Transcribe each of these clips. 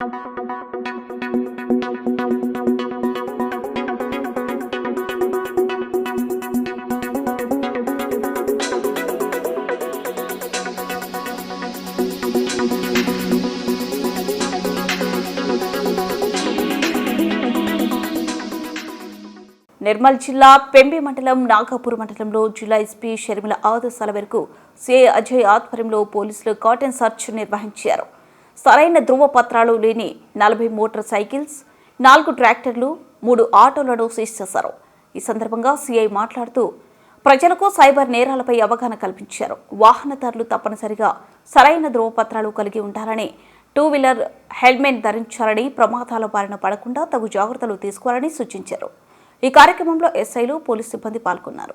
నిర్మల్ జిల్లా పెంబి మండలం నాగాపూర్ మండలంలో జిల్లా ఎస్పీ షర్మిల ఆదేశాల మేరకు సిఐ అజయ్ ఆధ్వర్యంలో పోలీసులు కాటన్ సర్చ్ నిర్వహించారు. సరైన ధృవపత్రాలు లేని నలభై మోటార్ సైకిల్స్ నాలుగు ట్రాక్టర్లు మూడు ఆటోలను సీజ్ చేశారు. ఈ సందర్భంగా సిఐ మాట్లాడుతూ ప్రజలకు సైబర్ నేరాలపై అవగాహన కల్పించారు. వాహనదారులు తప్పనిసరిగా సరైన ధృవపత్రాలు కలిగి ఉండాలని టూ వీలర్ హెల్మెట్ ధరించాలని ప్రమాదాల బారిన పడకుండా తగు జాగ్రత్తలు తీసుకోవాలని సూచించారు. ఈ కార్యక్రమంలో ఎస్ఐలు పోలీస్ సిబ్బంది పాల్గొన్నారు.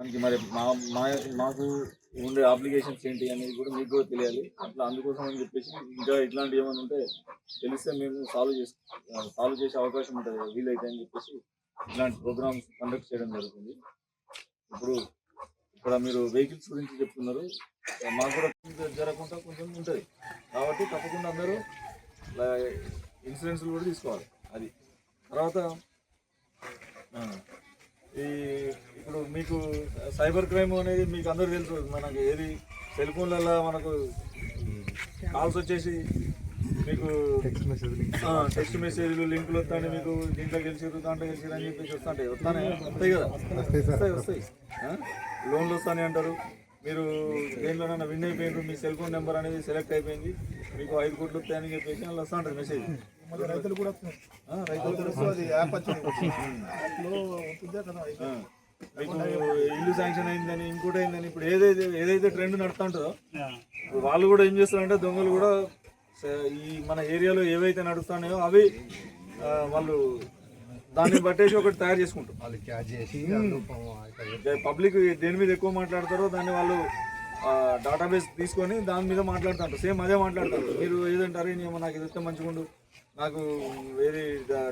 మనకి మరి మా మాకు ఉండే అప్లికేషన్స్ ఏంటి అనేది కూడా మీకు కూడా తెలియాలి. అట్లా అందుకోసం అని చెప్పేసి ఇంకా ఇట్లాంటివి ఏమైనా ఉంటే తెలిస్తే మేము సాల్వ్ చేసి సాల్వ్ చేసే అవకాశం ఉంటుంది వీలైతే అని చెప్పేసి ఇట్లాంటి ప్రోగ్రామ్స్ కండక్ట్ చేయడం జరుగుతుంది. ఇప్పుడు ఇక్కడ మీరు వెహికల్స్ గురించి చెప్తున్నారు. మాకు కూడా జరగకుండా కొంచెం ఉంటుంది. కాబట్టి తప్పకుండా అందరూ ఇన్సూరెన్స్లు కూడా తీసుకోవాలి. అది. తర్వాత ఈ ఇప్పుడు మీకు సైబర్ క్రైమ్ అనేది మీకు అందరూ తెలుసు. మనకి ఏది సెల్ ఫోన్లలో మనకు కాల్స్ వచ్చేసి మీకు ఆ, టెక్స్ట్ మెసేజ్లు లింకులు వస్తాయి మీకు. దీంట్లో గెలిచారు దాంట్లో గెలిచారు అని చెప్పేసి వస్తాయి వస్తానే వస్తాయి కదా? వస్తాయి వస్తాయి? లోన్లు వస్తాయి అంటారు. మీరు దేనిలోనైనా విన్ అయిపోయిండ్రు మీ సెల్ ఫోన్ నెంబర్ అనేది సెలెక్ట్ అయిపోయింది. మీకు ఐదు కోట్లు వస్తాయని చెప్పేసి అలా వస్తూ ఉంటుంది మెసేజ్ రైతులు కూడా మీకు ఇల్లు శాంక్షన్ అయిందని ఇంకోటి అయిందని ఇప్పుడు ఏదైతే ఏదైతే ట్రెండ్ ఇప్పుడు వాళ్ళు కూడా ఏం చేస్తారంటే దొంగలు కూడా ఈ మన ఏరియాలో ఏవైతే నడుస్తున్నాయో అవి వాళ్ళు దాన్ని బట్టేసి ఒకటి తయారు చేసుకుంటారు వాళ్ళు క్యాచ్ చేసి పబ్లిక్ దేని మీద ఎక్కువ మాట్లాడతారో దాన్ని వాళ్ళు డేటాబేస్ తీసుకొని దాని మీద మాట్లాడుతుంటారు. సేమ్ అదే మాట్లాడతారు. మీరు ఏదంటారు ఏమో నాకు ఇది మంచిగా ఉండు నాకు వేరే